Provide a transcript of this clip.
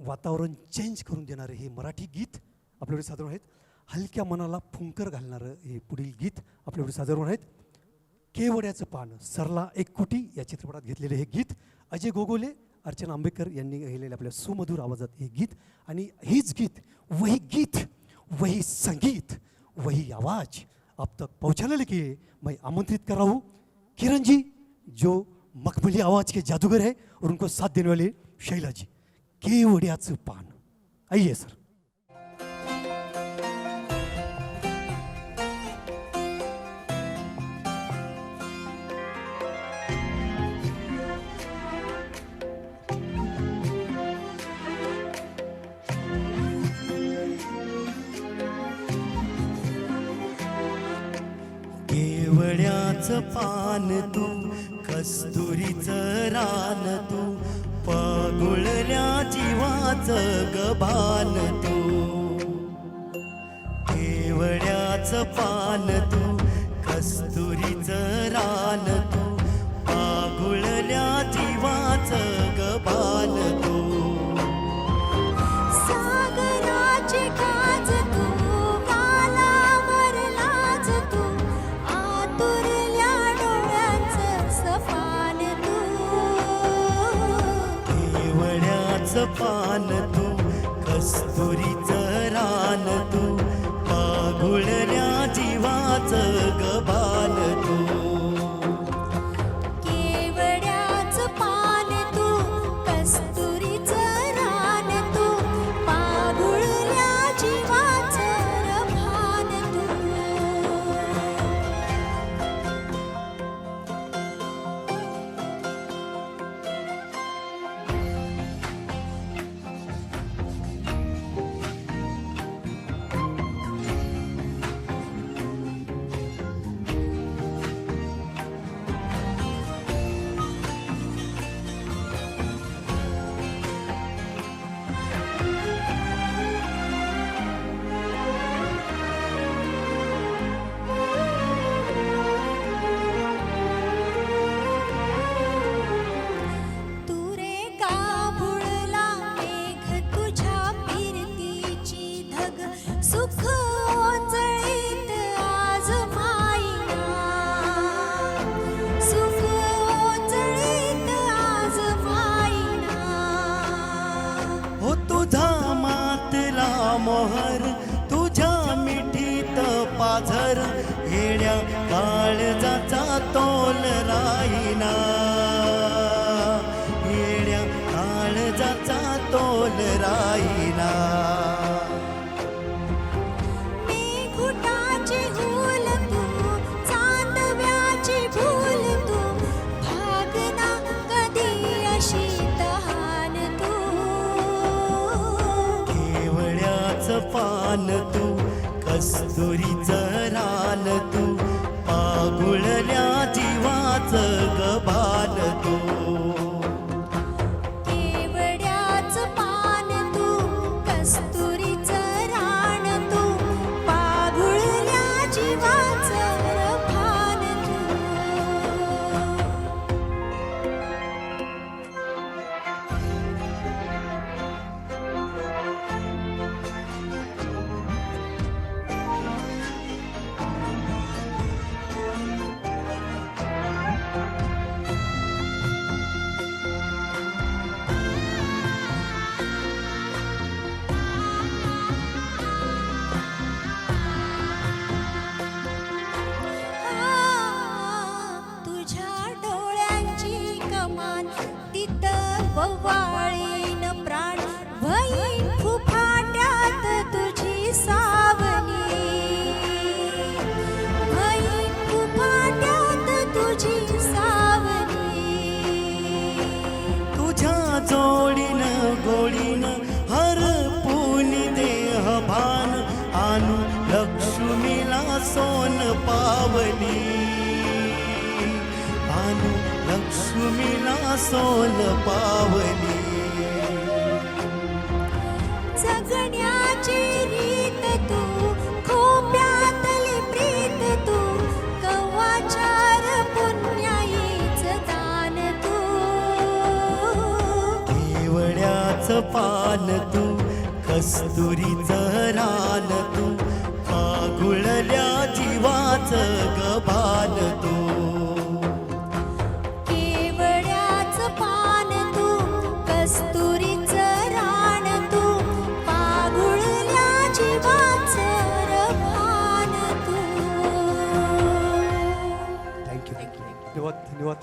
वातावरण चेंज करून देणारे हे मराठी गीत आपल्याकडे सादर आहेत. हलक्या मनाला फुंकर घालणारं हे पुढील गीत आपल्याकडे सादर होणार आहेत. केवड्याचं पान सरला एक कुटी या चित्रपटात घेतलेले हे गीत. अजय गोगोले अर्चना आंबेकर यांनी गायलेले आपल्या सुमधुर आवाजात हे गीत. आणि हीच गीत वही गीत वही संगीत वही आवाज अब तक पहुंचाने के लिए मैं आमंत्रित कर रहा हूँ किरण जी जो मखमली आवाज के जादूगर है और उनको साथ देने वाले शैला जी केवड्याचं पान. आइए सर. केवड्याचं पान तू कस्तुरीचं रान तू पगुळल्या जीवाच गबान तू. केवड्याचं पान तू कस्तुरीच रान तू. पान तू कस्तुरीचं रान तू पागुळल्या जीवाचं ग हो मोहर तुझ्या मिठीत पाझर येड्या काळजाचा तोल राहिना. पान तू कस्तुरीचं रान तू पागुळल्या जीवाचं गबान तू. केवड्याचं पान तू कस्तुरीचं रान तू पाघुळल्या जीवाचं पावली. आणू लक्ष्मीला सोन पावली. जगण्याची रीत तू खोप्यातली प्रीत तू कवाचार पुण्याईच दान तू. केवड्याचं पान तू कस्तुरीचं रान तू पागुळल्या जीवाचं गबान तू. केवड्याचं पान तू कस्तुरीचं रान तू पागुळल्या जीवाचं रभान तू. थँक्यू धन्यवाद धन्यवाद.